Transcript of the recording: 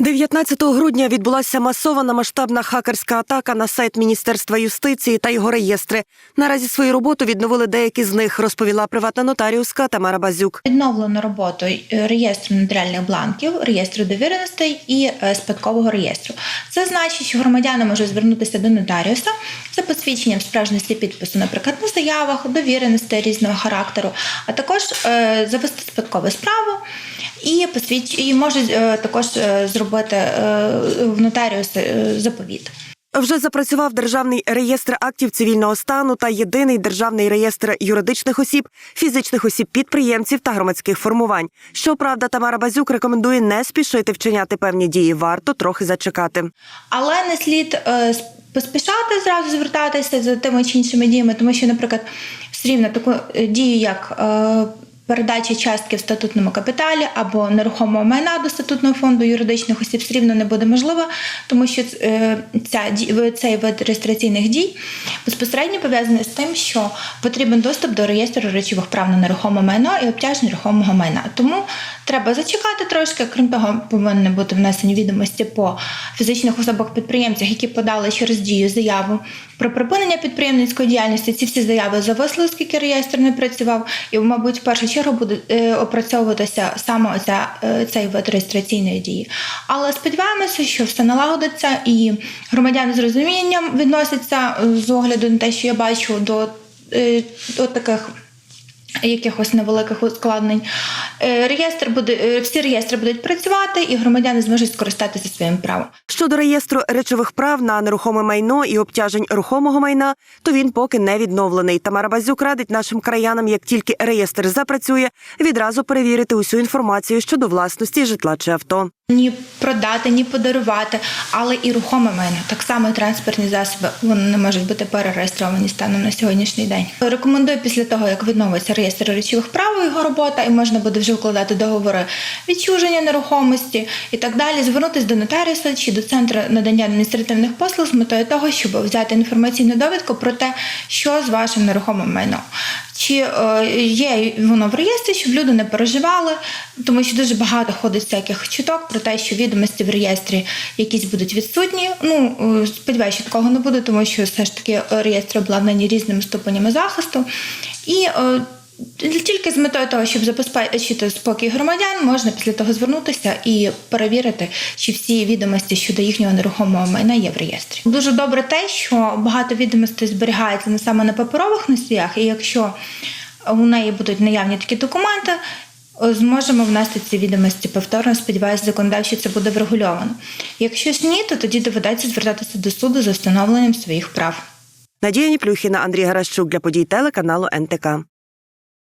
19 грудня відбулася масована масштабна хакерська атака на сайт Міністерства юстиції та його реєстри. Наразі свою роботу відновили деякі з них, розповіла приватна нотаріуска Тамара Базюк. Відновлено роботу е, реєстру нотаріальних бланків, реєстру довіреностей і е, спадкового реєстру. Це значить, що громадяни можуть звернутися до нотаріуса за посвідченням справжності підпису, наприклад, на заявах, довіреностей різного характеру, а також е, завести спадкову справу і посвідч... і можуть також е, зробити е, в нотаріуса е, заповіт. Вже запрацював державний реєстр актів цивільного стану та єдиний державний реєстр юридичних осіб, фізичних осіб підприємців та громадських формувань. Щоправда, Тамара Базюк рекомендує не спішити вчиняти певні дії. Варто трохи зачекати. Але не слід е, поспішати зразу звертатися за тими чи іншими діями, тому що, наприклад, все рівно таку е, дію, як е, передача частки в статутному капіталі або нерухомого майна до статутного фонду юридичних осіб, все рівно не буде можливо, тому що е, ця цей вид реєстраційних дій безпосередньо пов'язаний з тим, що потрібен доступ до реєстру речових прав на нерухоме майно і обтяжень нерухомого майна. Тому треба зачекати трошки. Крім того, повинні бути внесені відомості по фізичних особах підприємцях, які подали через дію заяву про припинення підприємницької діяльності. Ці всі заяви зависли, оскільки реєстр не працював, і, мабуть, в першу чергу буде е, опрацьовуватися саме оця, е, цей вид реєстраційної дії. Але сподіваємося, що все налагодиться, і громадяни з розумінням відносяться е, з огляду на те, що я бачу до, до таких якихось невеликих ускладнень. Е, Реєстр буде, е, всі реєстри будуть працювати, і громадяни зможуть скористатися своїм правом. Щодо реєстру речових прав на нерухоме майно і обтяжень рухомого майна, то він поки не відновлений. Тамара Базюк радить нашим краянам, як тільки реєстр запрацює, відразу перевірити усю інформацію щодо власності житла чи авто. Ні продати, ні подарувати, але і рухоме майно. Так само транспортні засоби вони не можуть бути перереєстровані станом на сьогоднішній день. Рекомендую після того, як відновиться реєстр речових прав, його робота, і можна буде вже вкладати договори відчуження нерухомості і так далі. Звернутися до нотаріуса чи до центру надання адміністративних послуг з метою того, щоб взяти інформаційну довідку про те, що з вашим нерухомим майном. Чи е, є воно в реєстрі, щоб люди не переживали, тому що дуже багато ходить всяких чуток про те, що відомості в реєстрі якісь будуть відсутні. Ну е, сподіваюся, що такого не буде, тому що все ж таки реєстри обладнані різними ступенями захисту. І е, тільки з метою того, щоб забезпечити спокій громадян, можна після того звернутися і перевірити, чи всі відомості щодо їхнього нерухомого майна є в реєстрі. Дуже добре те, що багато відомостей зберігається не саме на паперових носіях, і якщо у неї будуть наявні такі документи. Зможемо внести ці відомості повторно. Сподіваюся, законодавчо це буде врегульовано. Якщо ж ні, то тоді доведеться звертатися до суду за встановленням своїх прав. Надія Ніплюхіна, Андрій Гаращук для подій телеканалу НТК.